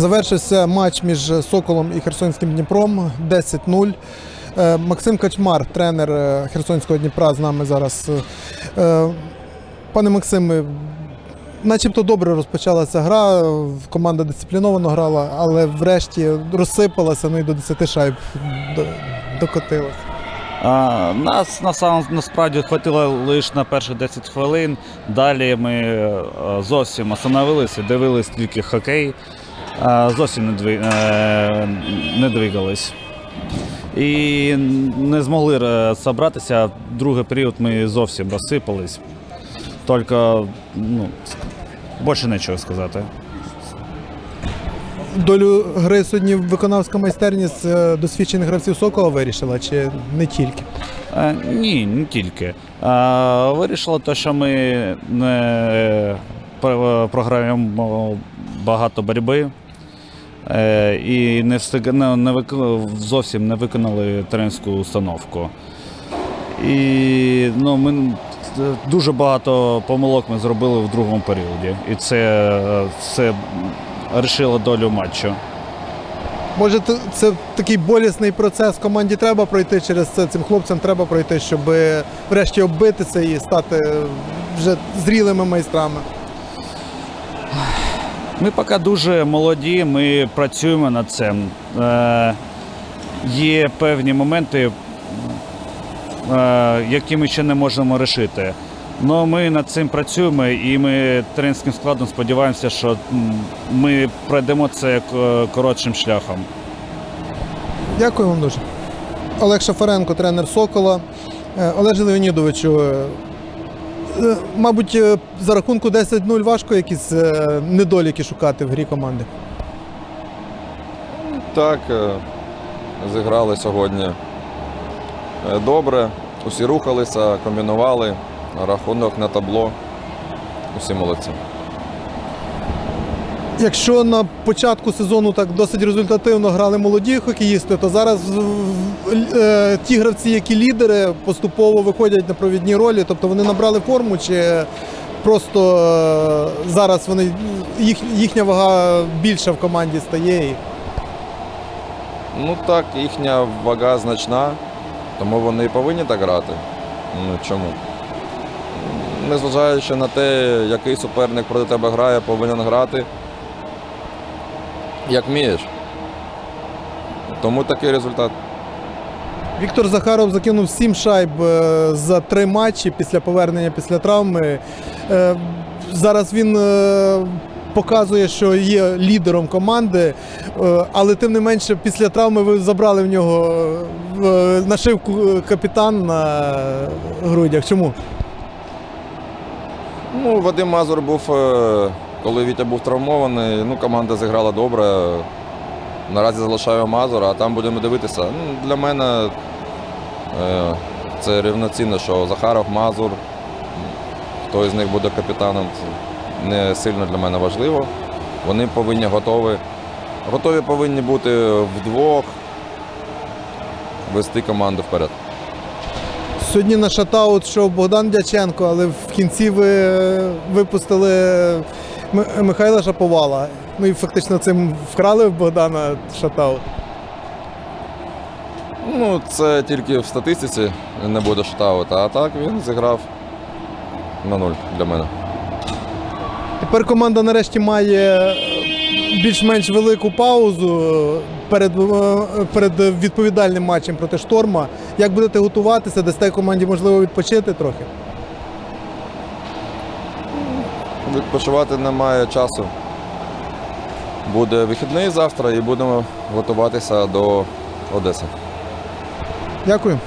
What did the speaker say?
Завершився матч між Соколом і Херсонським Дніпром 10-0. Е, Максим Качмар, тренер е, Херсонського Дніпра, з нами зараз. Е, Пане Максиме, начебто добре розпочалася гра, команда дисципліновано грала, але врешті розсипалася, ну і до 10 шайб до- докотилася. Нас насам, насправді хватило лише на перші 10 хвилин. Далі ми зовсім остановилися, дивились тільки хокей, зовсім не, е, не двигались. І не змогли е, зібратися. Другий період ми зовсім розсипались. Тільки ну, більше нічого сказати. Долю гри сьогодні виконавська майстерність е, досвідчених гравців Сокола вирішила, чи не тільки? Е, ні, не тільки. Е, вирішило те, що ми не програємо багато боротьби е, і не, не, вик- зовсім не виконали тренерську установку. І ну, ми дуже багато помилок ми зробили в другому періоді. І це, е, це рішило долю матчу. Може, це такий болісний процес команді треба пройти через це. Цим хлопцям треба пройти, щоб врешті оббитися і стати вже зрілими майстрами. Ми поки дуже молоді, ми працюємо над цим. Е, є певні моменти, е, які ми ще не можемо рішити. Але ми над цим працюємо і ми тренерським складом сподіваємося, що ми пройдемо це коротшим шляхом. Дякую вам дуже. Олег Шафаренко, тренер Сокола. Е, Олеже Леонідовичу, мабуть, е, за рахунку 10-0 важко якісь е, недоліки шукати в грі команди. Так, е, зіграли сьогодні е, добре. Усі рухалися, комбінували. Рахунок на табло. Усі молодці. Якщо на початку сезону так досить результативно грали молоді хокеїсти, то зараз е, ті гравці, які лідери, поступово виходять на провідні ролі, тобто вони набрали форму, чи просто е, зараз вони їх, їхня вага більша в команді стає. Ну так, їхня вага значна, тому вони і повинні так грати. Ну чому? Незважаючи на те, який суперник проти тебе грає, повинен грати. Як вмієш. Тому такий результат. Віктор Захаров закинув сім шайб е, за три матчі після повернення після травми. Е, Зараз він е, показує, що є лідером команди, але тим не менше, після травми ви забрали в нього нашивку капітан на грудях. Чому? Ну, Вадим Мазур був, коли Вітя був травмований, ну, команда зіграла добре. Наразі залишаю Мазура, а там будемо дивитися. Ну, для мене е, це рівноцінно, що Захаров, Мазур, хто із них буде капітаном, не сильно для мене важливо. Вони повинні готові. Готові повинні бути вдвох, вести команду вперед. Сьогодні на шатаут йшов Богдан Дяченко, але в кінці ви е, випустили Михайла Шаповала. Ну і фактично цим вкрали в Богдана шатаут. Ну, це тільки в статистиці не буде шутаута, а так він зіграв на нуль для мене. Тепер команда нарешті має більш-менш велику паузу перед, е, перед відповідальним матчем проти шторма. Як будете готуватися, дасте команді можливо відпочити трохи? Відпочивати немає часу. Буде вихідний завтра і будемо готуватися до Одеси. Дякую.